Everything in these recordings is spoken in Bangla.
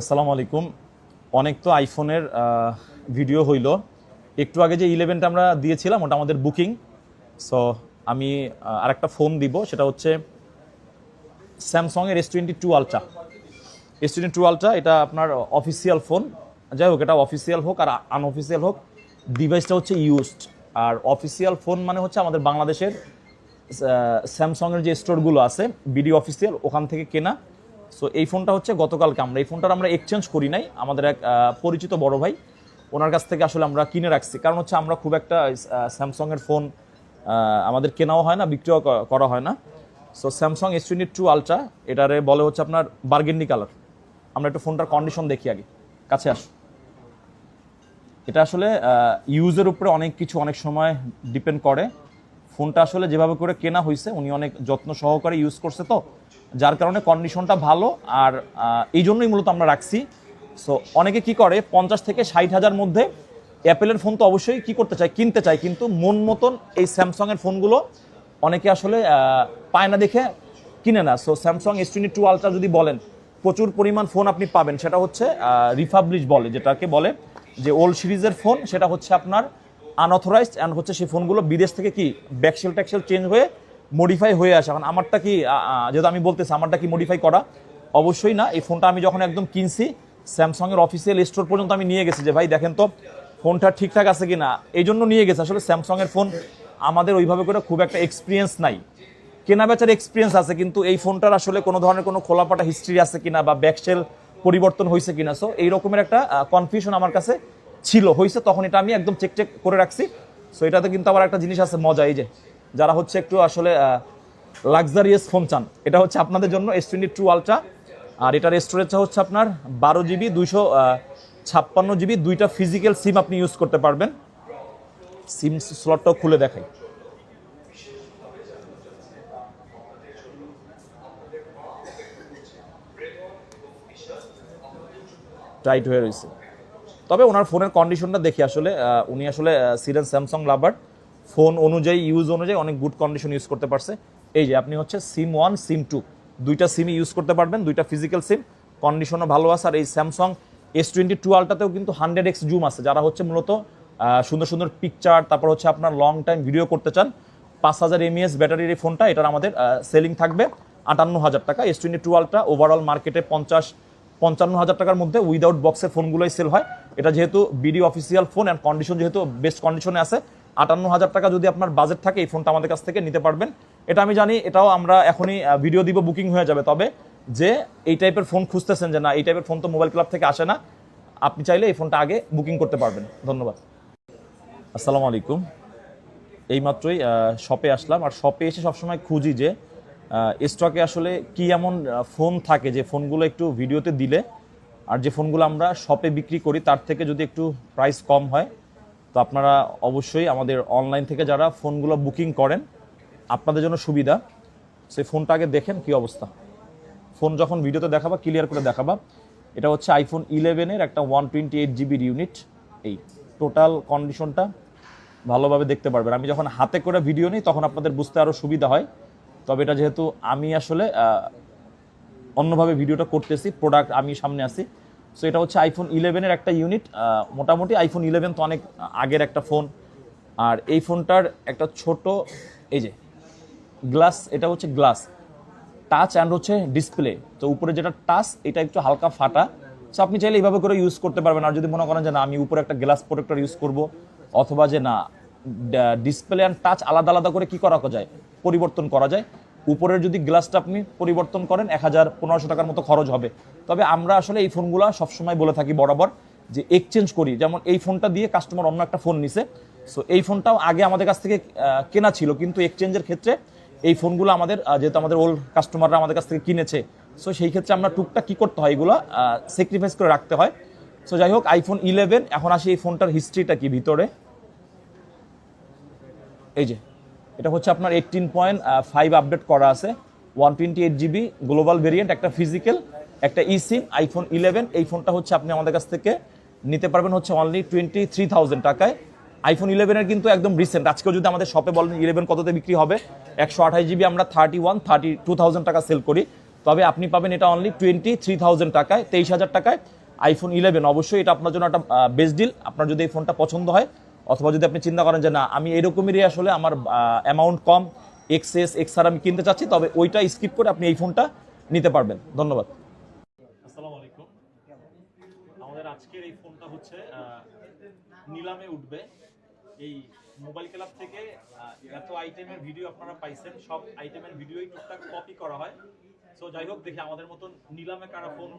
আসসালামু আলাইকুম। অনেক তো আইফোনের ভিডিও হইল। একটু আগে যে ইলেভেনটা আমরা দিয়েছিলাম, ওটা আমাদের বুকিং সো আমি আরেকটা ফোন দিব, সেটা হচ্ছে স্যামসংয়ের S twenty two ultra S twenty two ultra এটা আপনার অফিসিয়াল ফোন যাই হোক, এটা অফিসিয়াল হোক আর আনঅফিসিয়াল হোক ডিভাইসটা হচ্ছে ইউজড আর অফিসিয়াল ফোন মানে হচ্ছে আমাদের বাংলাদেশের স্যামসংয়ের যে স্টোরগুলো আছে বিডি অফিসিয়াল ওখান থেকে কেনা। সো এই ফোনটা হচ্ছে গতকালকে আমরা, এই ফোনটার আমরা এক্সচেঞ্জ করি নাই। আমাদের এক পরিচিত বড় ভাই, ওনার কাছ থেকে আসলে আমরা কিনে রাখছি। কারণ হচ্ছে আমরা খুব একটা স্যামসংয়ের ফোন আমাদের কেনাও হয় না, বিক্রিও করা হয় না। So Samsung S twenty two ultra এটারে বলে হচ্ছে আপনার বার্গেন্ডি কালার আমরা একটু ফোনটার কন্ডিশন দেখি আগে। কাছে আস। এটা আসলে ইউজের উপরে অনেক কিছু অনেক সময় ডিপেন্ড করে। ফোনটা আসলে যেভাবে করে কেনা হয়েছে উনি অনেক যত্ন সহকারে ইউজ করছে তো, যার কারণে কন্ডিশনটা ভালো আর এই জন্যই মূলত আমরা রাখছি। সো অনেকে কি করে, পঞ্চাশ থেকে ষাট হাজার মধ্যে অ্যাপেলের ফোন তো অবশ্যই কি করতে চায়, কিনতে চায়, কিন্তু মন মতন এই স্যামসংয়ের ফোনগুলো অনেকে আসলে পায় না দেখে কিনে না। So Samsung S twenty two ultra যদি বলেন, প্রচুর পরিমাণ ফোন আপনি পাবেন। সেটা হচ্ছে রিফাবলিশ বলে, যেটাকে বলে যে ওল্ড সিরিজের ফোন সেটা হচ্ছে আপনার আনঅথরাইজড অ্যান্ড হচ্ছে সেই ফোনগুলো বিদেশ থেকে কি ব্যাকসেল ট্যাকসেল চেঞ্জ হয়ে মডিফাই হয়ে আসে। এখন আমারটা কি যেহেতু আমি বলতেছি আমারটা কি মডিফাই করা? অবশ্যই না। এই ফোনটা আমি যখন একদম কিনছি, স্যামসংয়ের অফিসিয়াল স্টোর পর্যন্ত আমি নিয়ে গেছি যে, ভাই, দেখেন তো, ফোনটা ঠিকঠাক আছে কি না এই জন্য নিয়ে গেছে। আসলে স্যামসংয়ের ফোন আমাদের ওইভাবে করে খুব একটা এক্সপিরিয়েন্স নাই। কেনা বেচার এক্সপিরিয়েন্স আছে, কিন্তু এই ফোনটার আসলে কোনো ধরনের কোনো খোলাপাটা হিস্ট্রি আছে কিনা বা ব্যাকসেল পরিবর্তন হয়েছে কিনা? সো এই রকমের একটা কনফিউশন আমার কাছে ছিল হয়েছে তখন এটা আমি একদম চেক চেক করে রাখছি। সো এটাতে কিন্তু আবার একটা জিনিস আছে, মজা, এই যে, যারা হচ্ছে একটু আসলে লাক্সারিয়াস ফোন চান, এটা হচ্ছে আপনাদের জন্য এস টোয়েন্টি টু আলট্রা আর এটার স্টোরেজটা হচ্ছে আপনার বারো জিবি, দুইশো ছাপ্পান্ন জিবি, দুইটা ফিজিক্যাল সিম আপনি ইউজ করতে পারবেন। সিম স্লটটাও খুলে দেখাই। টাইট হয়ে রয়েছে তবে ওনার ফোনের কন্ডিশনটা দেখি আসলে উনি আসলে সিরিয়াস স্যামসাং লাভার ফোন অনুযায়ী ইউজ অনুযায়ী অনেক গুড কন্ডিশন ইউজ করতে পারছে। এই যে, আপনি হচ্ছে সিম ওয়ান সিম টু দুইটা সিমই ইউজ করতে পারবেন, দুইটা ফিজিক্যাল সিম কন্ডিশনও ভালো আছে, আর এই স্যামসাং এস টোয়েন্টি টু আলটাতেও কিন্তু হান্ড্রেড এক্স জুম আছে। যারা হচ্ছে মূলত সুন্দর সুন্দর পিকচার তারপর হচ্ছে আপনার লং টাইম ভিডিও করতে চান, পাঁচ হাজার এমএএস ব্যাটারির এই ফোনটা, এটার আমাদের সেলিং থাকবে আটান্ন হাজার টাকা। S twenty two ultra overall মার্কেটে পঞ্চাশ, পঞ্চান্ন হাজার টাকার মধ্যে উইদাউট বক্সের ফোনগুলোই সেল হয়। এটা যেহেতু BD official phone and condition যেহেতু বেস্ট কন্ডিশনে আছে আটান্ন হাজার টাকা যদি আপনার বাজেট থাকে, এই ফোনটা আমাদের কাছ থেকে নিতে পারবেন। এটা আমি জানি, এটাও আমরা এখনই ভিডিও দিব বুকিং হয়ে যাবে। তবে যে এই টাইপের ফোন খুঁজতেছেন যে না, এই টাইপের ফোন তো মোবাইল ক্লাব থেকে আসে না, আপনি চাইলে এই ফোনটা আগে বুকিং করতে পারবেন। ধন্যবাদ। আসসালামু আলাইকুম। এইমাত্রই শপে আসলাম। আর শপে এসে সবসময় খুঁজি যে স্টকে আসলে কি এমন ফোন থাকে যে ফোনগুলো একটু ভিডিওতে দিলে আর যে ফোনগুলো আমরা শপে বিক্রি করি, তার থেকে যদি একটু প্রাইস কম হয়, তো আপনারা অবশ্যই আমাদের অনলাইন থেকে যারা ফোনগুলো বুকিং করেন, আপনাদের জন্য সুবিধা। সেই ফোনটা আগে দেখেন কি অবস্থা। ফোন যখন ভিডিওতে দেখাবা ক্লিয়ার করে দেখাবা। এটা হচ্ছে আইফোন ইলেভেনের একটা ওয়ান টোয়েন্টি এইট জিবির ইউনিট এই টোটাল কন্ডিশনটা ভালোভাবে দেখতে পারবেন। আমি যখন হাতে করে ভিডিও নিই, তখন আপনাদের বুঝতে আরও সুবিধা হয়। তবে এটা যেহেতু আমি আসলে অন্যভাবে ভিডিওটা করতেছি প্রোডাক্ট আমি সামনে আসি সো এটা হচ্ছে আইফোন ইলেভেনের একটা ইউনিট মোটামুটি আইফোন ইলেভেন তো অনেক আগের একটা ফোন আর এই ফোনটার একটা ছোট, এই যে গ্লাস এটা হচ্ছে গ্লাস টাচ অ্যান্ড হচ্ছে ডিসপ্লে তো উপরে যেটা টাচ এটা একটু হালকা ফাটা। সো আপনি চাইলে এইভাবে করে ইউজ করতে পারবেন। আর যদি মনে করেন যে না, আমি উপরে একটা গ্লাস প্রোটেক্টর ইউজ করব, অথবা যে না ডিসপ্লে অ্যান্ড টাচ আলাদা আলাদা করে কি করা যায়? পরিবর্তন করা যায়। উপরের যদি গ্লাসটা আপনি পরিবর্তন করেন, এক হাজার পনেরোশো টাকার মতো খরচ হবে। তবে আমরা আসলে এই ফোনগুলো সবসময় বলে থাকি বরাবর যে এক্সচেঞ্জ করি। যেমন এই ফোনটা দিয়ে কাস্টমার অন্য একটা ফোন নিছে। সো এই ফোনটাও আগে আমাদের কাছ থেকে কেনা ছিল। কিন্তু এক্সচেঞ্জের ক্ষেত্রে এই ফোনগুলো আমাদের যেহেতু আমাদের ওল্ড কাস্টমাররা আমাদের কাছ থেকে কিনেছে সো সেই ক্ষেত্রে আমরা টুকটা কি করতে হয় এগুলো স্যাক্রিফাইস করে রাখতে হয়। সো যাই হোক আইফোন ইলেভেন এখন আসি এই ফোনটার হিস্ট্রিটা কি ভিতরে? এই যে এটা হচ্ছে আপনার এইটিন পয়েন্ট ফাইভ আপডেট করা আছে। One twenty eight GB global variant একটা ফিজিক্যাল একটা ই সিম আইফোন ইলেভেন এই ফোনটা হচ্ছে আপনি আমাদের কাছ থেকে নিতে পারবেন হচ্ছে অনলি টোয়েন্টি থ্রি থাউজেন্ড টাকায় আইফোন ইলেভেনের কিন্তু একদম রিসেন্ট আজকেও যদি আমাদের শপে বলেন ইলেভেন কততে বিক্রি হবে? একশো আঠাশ জিবি আমরা thirty one thirty two thousand টাকা সেল করি। তবে আপনি পাবেন এটা অনলি টোয়েন্টি থ্রি থাউজেন্ড টাকায়, তেইশ হাজার টাকায়। আইফোন ইলেভেন অবশ্যই এটা আপনার জন্য একটা বেস্ট ডিল আপনার যদি এই ফোনটা পছন্দ হয় অথবা যদি আপনি চিন্তা করেন যে না, আমি এরকমেরই আসলে আমার অ্যামাউন্ট কম এক্সএস এক্সআর আমি কিনতে চাচ্ছি, তবে ওইটা স্কিপ করে আপনি এই ফোনটা নিতে পারবেন। ধন্যবাদ। আসসালামু আলাইকুম। আমাদের আজকের এই ফোনটা হচ্ছে নিলামে উঠবে। এই মোবাইল ক্লাব থেকে এত আইটেমের ভিডিও আপনারা পাইছেন, সব আইটেমের ভিডিওই টুকটাক কপি করা হয়। সো যাই হোক, দেখি আমাদের মতন নিলামে কারা ফোন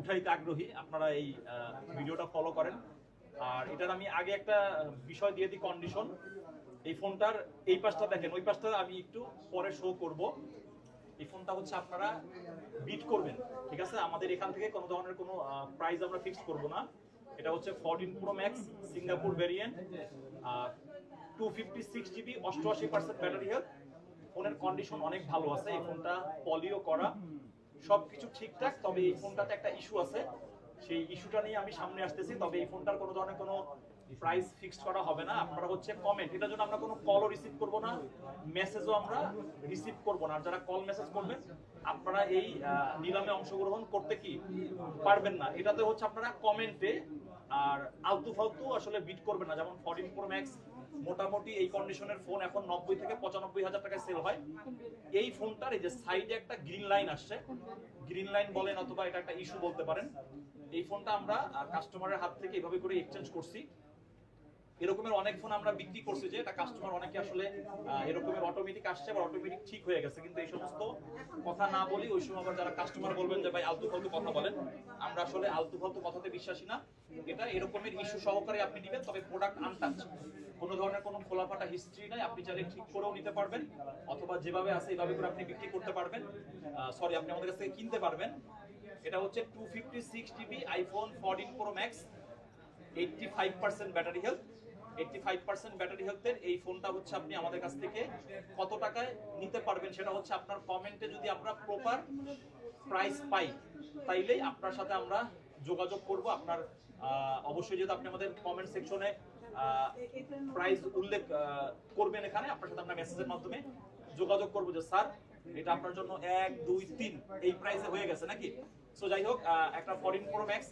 উঠাইতে আগ্রহী, আপনারা এই ভিডিওটা ফলো করেন। আর এটার আমি আগে একটা বিষয় দিয়ে দিই কন্ডিশন এই ফোনটার এই পাশটা দেখেন, ওই পাশটা আমি একটু পরে শো করব। এই ফোনটা হচ্ছে আপনারা বিট করবেন, ঠিক আছে? আমাদের এখান থেকে কোনো ধরনের কোনো প্রাইস আমরা ফিক্স করব না। এটা হচ্ছে 14 pro max Singapore variant two fifty six GB অষ্টআশি পার্সেন্ট ব্যাটারি হেলথ ফোনের কন্ডিশন অনেক ভালো আছে, এই ফোনটা পলিও করা। সবকিছু ঠিকঠাক, তবে এই ফোনটাতে একটা ইস্যু আছে। সেই ইস্যুটা নিয়ে আমি সামনে আসতেছি, তবে এই ফোনটার কোনো ধরনের কোনো প্রাইস ফিক্সড করা হবে না। আপনারা হচ্ছে কমেন্ট এটার জন্য আমরা কোনো কলও রিসিভ করব না মেসেজও আমরা রিসিভ করব না। আর যারা কল মেসেজ করবেন, আপনারা এই নিলামে অংশগ্রহণ করতে কি পারবেন না। এটাতে হচ্ছে আপনারা কমেন্টে আর আলতু ফালতু আসলে বিট করবেন না। যেমন ফোরটিন প্রো ম্যাক্স মোটামুটি এই কন্ডিশনের ফোন এখন নব্বই থেকে পঁচানব্বই হাজার টাকায় সেল হয়। এই ফোনটার এই যে সাইডে একটা গ্রিন লাইন আসছে। গ্রিন লাইন বলেন অথবা এটা একটা ইস্যু বলতে পারেন। এই ফোনটা আমরা কাস্টমারের হাত থেকে এভাবে করে এক্সচেঞ্জ করছি। এরকমের অনেক ফোন আমরা বিক্রি করছি যে, এটা কাস্টমার অনেকে আসলে এরকমের অটোমেটিক আসছে বা অটোমেটিক ঠিক হয়ে গেছে। কিন্তু এই সমস্ত কথা না বলি, ওই সময় আবার যারা কাস্টমার বলবেন যে, ভাই, আলতু ফালতু কথা বলেন। আমরা আসলে আলতু ফালতু কথাতে বিশ্বাসী না। এটা এরকমের ইস্যু সহকারে আপনি নেবেন, তবে প্রোডাক্ট আনটাচ কোনো ধরনের কোনো খোলাফাটা হিস্ট্রি নাই, আপনি চাইলে ঠিক করেও নিতে পারবেন, অথবা যেভাবে আছে এইভাবে করে আপনি বিক্রি করতে পারবেন। সরি আপনি আমাদের কাছ থেকে কিনতে পারবেন। এটা হচ্ছে two fifty six GB iPhone fourteen pro max eighty battery health eighty five percent battery হেলথের এই ফোনটা হচ্ছে আপনি আমাদের কাছ থেকে কত টাকায় নিতে পারবেন সেটা হচ্ছে আপনার কমেন্টে যদি আমরা প্রপার প্রাইস পাই, তাইলেই আপনার সাথে আমরা যোগাযোগ করব। আপনার অবশ্যই যেহেতু আপনি আমাদের কমেন্ট সেকশনে প্রাইস উল্লেখ করবেন এখানে, আপনার সাথে আমরা মেসেজের মাধ্যমে যোগাযোগ করব যে, স্যার এটা আপনার জন্য এক, দুই, তিন, এই প্রাইসে হয়ে গেছে নাকি? সো যাই হোক একটা ফরিন প্রো ম্যাক্স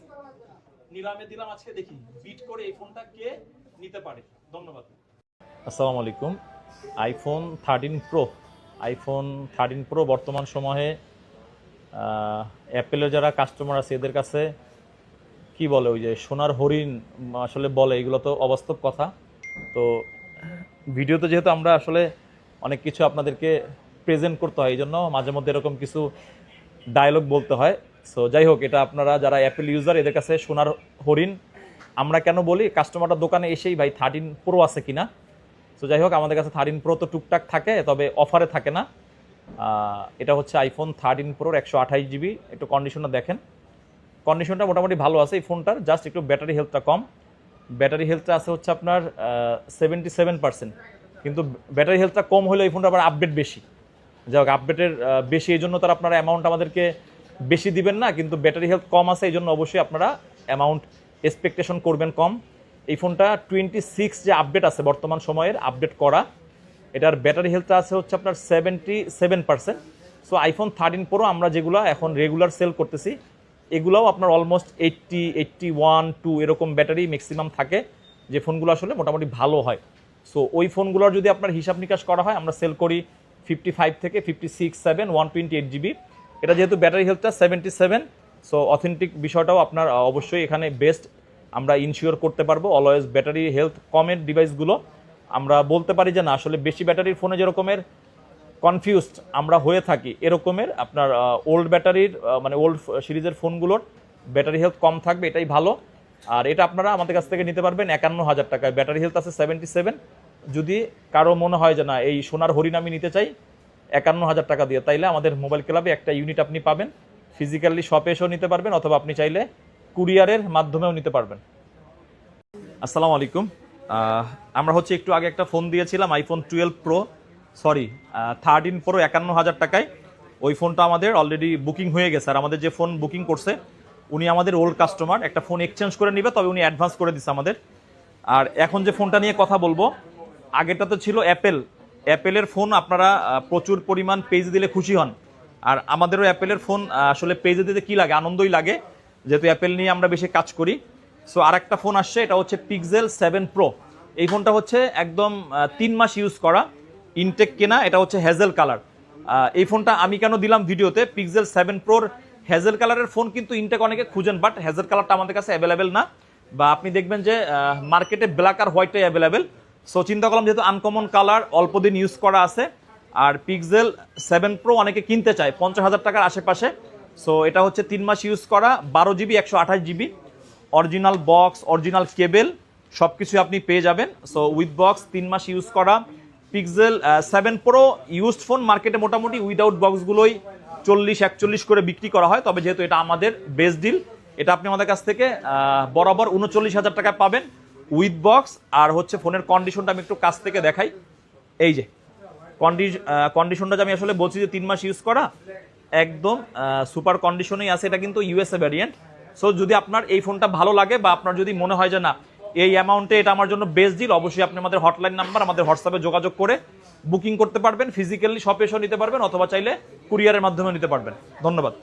নিলামে দিলাম আজকে, দেখি বিট করে এই ফোনটা কে নিতে পারে। ধন্যবাদ। আসসালামু আলাইকুম। IPhone thirteen pro iPhone thirteen pro বর্তমান সময়ে অ্যাপেলের যারা কাস্টমার আছে, এদের কাছে কি বলে ওই যে সোনার হরিণ আসলে বলে, এগুলো তো অবাস্তব কথা। তো ভিডিওতে যেহেতু আমরা আসলে অনেক কিছু আপনাদেরকে প্রেজেন্ট করতে হয় এই জন্য মাঝে মধ্যে এরকম কিছু ডায়লগ বলতে হয়। সো যাই হোক, এটা আপনারা যারা অ্যাপেল ইউজার এদের কাছে সোনার হরিণ। আমরা কেন বলি কাস্টমারটা দোকানে এসেই ভাই থার্টিন প্রো আছে কিনা? সো যাই হোক, আমাদের কাছে থার্টিন প্রো তো টুকটাক থাকে, তবে অফারে থাকে না। এটা হচ্ছে আইফোন থার্টিন প্রোর একশো আঠাইশ জিবি একটু কন্ডিশনটা দেখেন। কন্ডিশনটা মোটামুটি ভালো আছে এই ফোনটার জাস্ট একটু ব্যাটারি হেলথটা কম। ব্যাটারি হেলথটা আছে হচ্ছে আপনার সেভেন্টি সেভেন পার্সেন্ট কিন্তু ব্যাটারি হেলথটা কম হলে এই ফোনটা আবার আপডেট বেশি। যাই হোক আপডেটের বেশি এই জন্য তার আপনারা অ্যামাউন্ট আমাদেরকে বেশি দিবেন না, কিন্তু ব্যাটারি হেলথ কম আছে এই জন্য অবশ্যই আপনারা অ্যামাউন্ট এক্সপেকটেশন করবেন কম। এই ফোনটা টোয়েন্টি সিক্স যে আপডেট আছে বর্তমান সময়ের আপডেট করা, এটার ব্যাটারি হেলথটা আছে হচ্ছে আপনার seventy seven percent so iPhone thirteen pro আমরা যেগুলো এখন রেগুলার সেল করতেছি, এগুলাও আপনার almost eighty eighty one two এরকম ব্যাটারি ম্যাক্সিমাম থাকে, যে ফোনগুলো আসলে মোটামুটি ভালো হয়। সো ওই ফোনগুলোর যদি আপনার হিসাব নিকাশ করা হয়, আমরা সেল করি ফিফটি ফাইভ থেকে fifty six seven one twenty eight GB এটা যেহেতু ব্যাটারি হেলথটা সেভেন্টি সেভেন সো অথেন্টিক বিষয়টাও আপনার অবশ্যই এখানে বেস্ট আমরা ইনশিওর করতে পারব। অলওয়েজ ব্যাটারি হেলথ কমের ডিভাইসগুলো আমরা বলতে পারি যে না, আসলে বেশি ব্যাটারির ফোনে যেরকমের কনফিউজড আমরা হয়ে থাকি, এরকমের আপনার ওল্ড ব্যাটারির মানে ওল্ড সিরিজের ফোনগুলোর ব্যাটারি হেলথ কম থাকবে, এটাই ভালো। আর এটা আপনারা আমাদের কাছ থেকে নিতে পারবেন একান্ন হাজার টাকায়। ব্যাটারি হেলথ আছে সেভেন্টি সেভেন যদি কারও মনে হয় যে না, এই সোনার হরিণ আমি নিতে চাই একান্ন হাজার টাকা দিয়ে, তাইলে আমাদের মোবাইল ক্লাবে একটা ইউনিট আপনি পাবেন। ফিজিক্যালি শপে এসেও নিতে পারবেন, অথবা আপনি চাইলে কুরিয়ারের মাধ্যমেও নিতে পারবেন। আসসালামু আলাইকুম। আমরা হচ্ছে একটু আগে একটা ফোন দিয়েছিলাম iPhone twelve pro sorry thirteen pro একান্ন হাজার টাকায়। ওই ফোনটা আমাদের অলরেডি বুকিং হয়ে গেছে, আর আমাদের যে ফোন বুকিং করছে, উনি আমাদের ওল্ড কাস্টমার একটা ফোন এক্সচেঞ্জ করে নিবে, তবে উনি অ্যাডভান্স করে দিচ্ছে আমাদের। আর এখন যে ফোনটা নিয়ে কথা বলব আগেরটা তো ছিল অ্যাপেল অ্যাপেলের ফোন আপনারা প্রচুর পরিমাণ পেজ দিলে খুশি হন। আর আমাদেরও অ্যাপেলের ফোন আসলে পেজে দিতে কি লাগে? আনন্দই লাগে। যেহেতু অ্যাপেল নিয়ে আমরা বেশি কাজ করি। সো আর একটা ফোন আসছে, এটা হচ্ছে পিক্সেল সেভেন প্রো এই ফোনটা হচ্ছে একদম তিন মাস ইউজ করা। ইনটেক কেনা, এটা হচ্ছে হ্যাজেল কালার এই ফোনটা আমি কেন দিলাম ভিডিওতে? পিক্সেল সেভেন প্রোর হ্যাজেল কালারের ফোন কিন্তু ইনটেক অনেকে খুঁজেন বাট হ্যাজেল কালারটা আমাদের কাছে অ্যাভেলেবেল না। বা আপনি দেখবেন যে মার্কেটে ব্ল্যাক আর হোয়াইটটাই অ্যাভেলেবেল সো চিন্তা করলাম যেহেতু আনকমন কালার অল্প দিন ইউজ করা আছে। আর পিক্সেল সেভেন প্রো অনেকে কিনতে চায়, পঞ্চাশ হাজার টাকার আশেপাশে। সো এটা হচ্ছে তিন মাস ইউজ করা, বারো জিবি একশো আঠাশ GB original box original cable সব কিছু আপনি পেয়ে যাবেন। সো উইথ বক্স তিন মাস ইউজ করা। Pixel seven pro used phone মার্কেটে মোটামুটি উইদাউট বক্সগুলোই চল্লিশ, একচল্লিশ করে বিক্রি করা হয়। তবে যেহেতু এটা আমাদের বেস্ট ডিল এটা আপনি আমাদের কাছ থেকে বরাবর উনচল্লিশ হাজার টাকায় পাবেন। উইথ বক্স আর হচ্ছে ফোনের কন্ডিশনটা আমি একটু কাছ থেকে দেখাই। এই যে কন্ডিশনটা যে আমি আসলে বলছি যে তিন মাস ইউজ করা, একদম সুপার কন্ডিশনেই আছে, এটা কিন্তু ইউএসএ ভ্যারিয়েন্ট সো যদি আপনার এই ফোনটা ভালো লাগে বা আপনার যদি মনে হয় যে না, এই অ্যামাউন্টে এটা আমার জন্য বেস্ট ডিল অবশ্যই আপনি আমাদের হটলাইন নাম্বার আমাদের হোয়াটসঅ্যাপে যোগাযোগ করে বুকিং করতে পারবেন। ফিজিক্যালি শপে এসেও নিতে পারবেন, অথবা চাইলে কুরিয়ারের মাধ্যমে নিতে পারবেন। ধন্যবাদ।